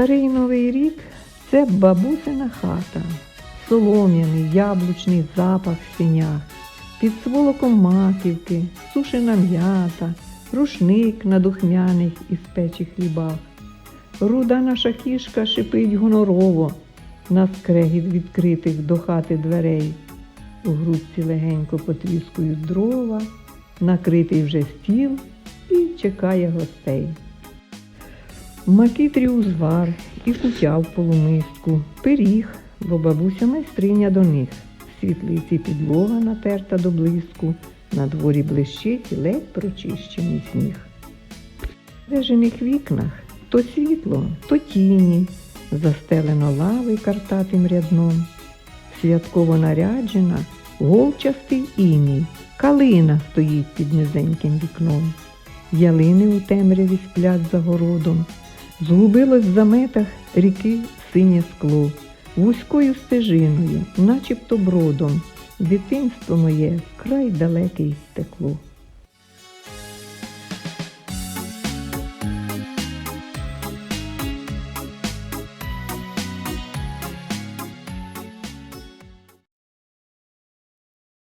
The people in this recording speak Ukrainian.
Старий Новий рік це бабусина хата, солом'яний яблучний запах в сінях, під сволоком маківки, сушена м'ята, рушник на духмяних і спечі хлібах. Руда наша кішка шипить гонорово на скрегіт відкритих до хати дверей. У грудці легенько потріскують дрова, накритий вже стіл і чекає гостей. Макітрі узвар і кутя в полумиску, пиріг, бо бабуся майстриня до них. В світлиці підлога натерта до блиску, на дворі блищить ледь прочищений сніг. В вежених вікнах то світло, то тіні, застелено лави картатим рядном. Святково наряджена, голчастий іній, калина стоїть під низеньким вікном. Ялини у темряві сплять за городом, згубилось в заметах ріки синє скло, вузькою стежиною, начебто бродом, дитинство моє вкрай далекий текло.